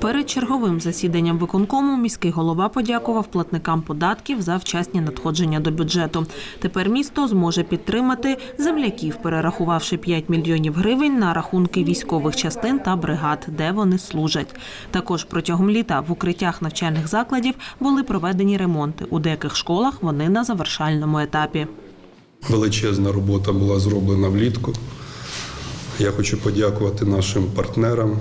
Перед черговим засіданням виконкому міський голова подякував платникам податків за вчасні надходження до бюджету. Тепер місто зможе підтримати земляків, перерахувавши 5 мільйонів гривень на рахунки військових частин та бригад, де вони служать. Також протягом літа в укриттях навчальних закладів були проведені ремонти. У деяких школах вони на завершальному етапі. Величезна робота була зроблена влітку. Я хочу подякувати нашим партнерам,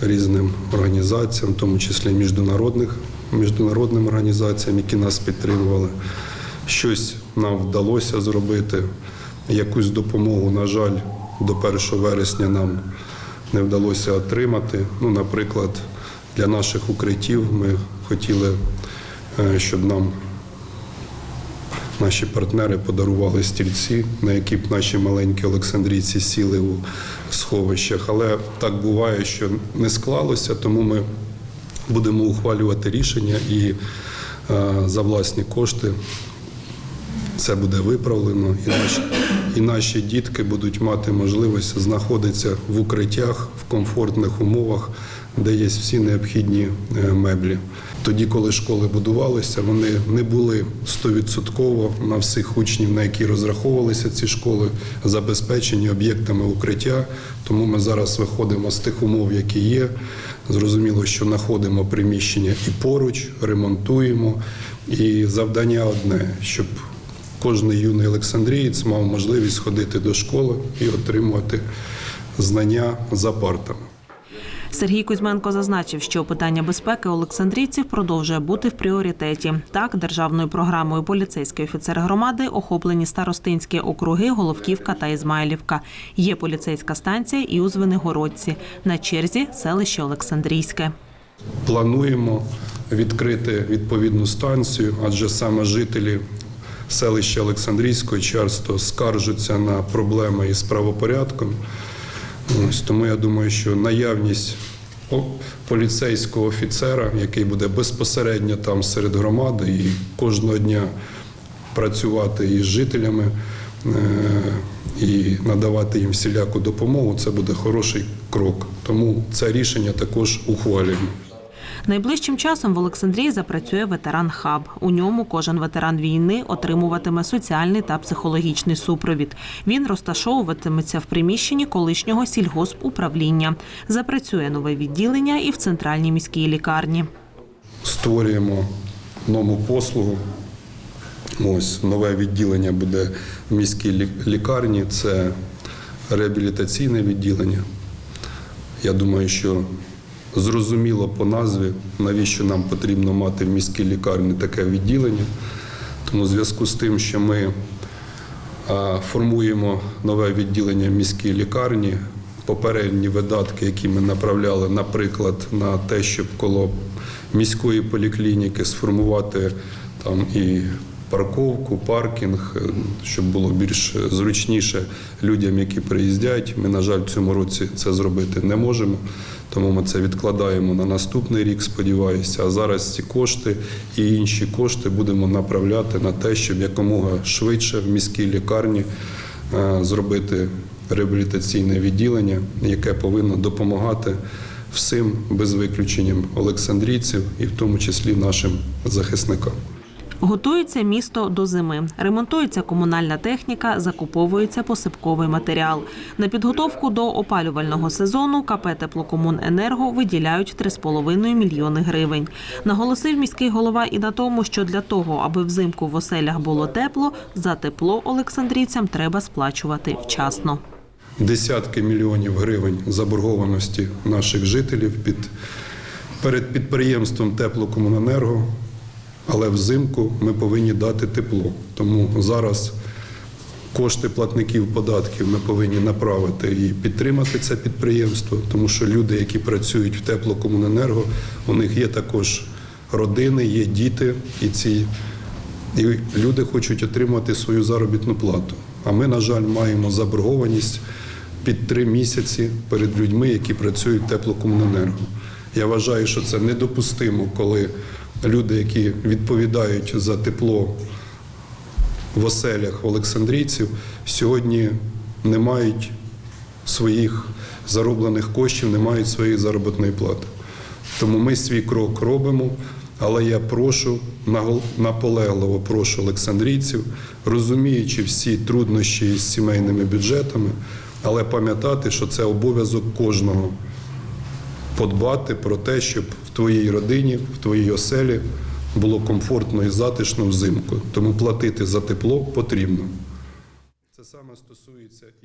різним організаціям, в тому числі міжнародних, міжнародним організаціям, які нас підтримували. Щось нам вдалося зробити. Якусь допомогу, на жаль, до 1 вересня нам не вдалося отримати. Ну, наприклад, для наших укриттів ми хотіли, е, щоб нам Наші партнери подарували стільці, на які б наші маленькі олександрійці сіли у сховищах. Але так буває, що не склалося, тому ми будемо ухвалювати рішення і е, за власні кошти це буде виправлено, і наші, і наші дітки будуть мати можливість знаходитися в укриттях в комфортних умовах, де є всі необхідні е, меблі. Тоді, коли школи будувалися, вони не були стовідсотково на всіх учнів, на які розраховувалися ці школи, забезпечені об'єктами укриття. Тому ми зараз виходимо з тих умов, які є. Зрозуміло, що знаходимо приміщення і поруч, ремонтуємо. І завдання одне, щоб кожен юний Олександрієць мав можливість ходити до школи і отримувати знання за партами. Сергій Кузьменко зазначив, що питання безпеки олександрійців продовжує бути в пріоритеті. Так, державною програмою поліцейський офіцер громади охоплені старостинські округи Головківка та Ізмайлівка. Є поліцейська станція і у Звенигородці. На черзі селище Олександрійське. Плануємо відкрити відповідну станцію, адже саме жителі селища Олександрійського часто скаржаться на проблеми із правопорядком. Ось тому я думаю, що наявність поліцейського офіцера, який буде безпосередньо там серед громади і кожного дня працювати із жителями е, і надавати їм всіляку допомогу, це буде хороший крок. Тому це рішення також ухвалюємо. Найближчим часом в Олександрії запрацює ветеран хаб. У ньому кожен ветеран війни отримуватиме соціальний та психологічний супровід. Він розташовуватиметься в приміщенні колишнього сільгоспуправління. Запрацює нове відділення і в центральній міській лікарні. створюємо нову послугу. Ось нове відділення буде в міській лікарні. Це реабілітаційне відділення. Я думаю, що зрозуміло по назві, навіщо нам потрібно мати в міській лікарні таке відділення. Тому в зв'язку з тим, що ми формуємо нове відділення в міській лікарні. Попередні видатки, які ми направляли, наприклад, на те, щоб коло міської поліклініки сформувати там і парковку, паркінг, е, щоб було більш зручніше людям, які приїздять. Ми, на жаль, в цьому році це зробити не можемо, тому ми це відкладаємо на наступний рік, сподіваюся. А зараз ці кошти і інші кошти будемо направляти на те, щоб якомога швидше в міській лікарні е, зробити реабілітаційне відділення, яке повинно допомагати всім без виключенням олександрійців і в тому числі нашим захисникам. Готується місто до зими. Ремонтується комунальна техніка, закуповується посипковий матеріал. На підготовку до опалювального сезону КП «Теплокомуненерго» виділяють 3,5 мільйони гривень. Наголосив міський голова і на тому, що для того, аби взимку в оселях було тепло, за тепло олександрійцям треба сплачувати вчасно. Десятки мільйонів гривень заборгованості наших жителів під, перед підприємством Теплокомуненерго, але взимку ми повинні дати тепло. Тому зараз кошти платників податків ми повинні направити і підтримати це підприємство, тому що люди, які працюють в теплокомуненерго, у них є також родини, є діти, і ці і люди хочуть отримати свою заробітну плату. А ми, на жаль, маємо заборгованість під три місяці перед людьми, які працюють в теплокомуненерго. Я вважаю, що це недопустимо, коли люди, які відповідають за тепло в оселях олександрійців, сьогодні не мають своїх зароблених коштів, не мають своєї заробітної плати. Тому ми свій крок робимо. Але я прошу, наполегливо прошу олександрійців, розуміючи всі труднощі з сімейними бюджетами, але пам'ятати, що це обов'язок кожного подбати про те, щоб в твоїй родині, в твоїй оселі було комфортно і затишно взимку. Тому платити за тепло потрібно. Це саме стосується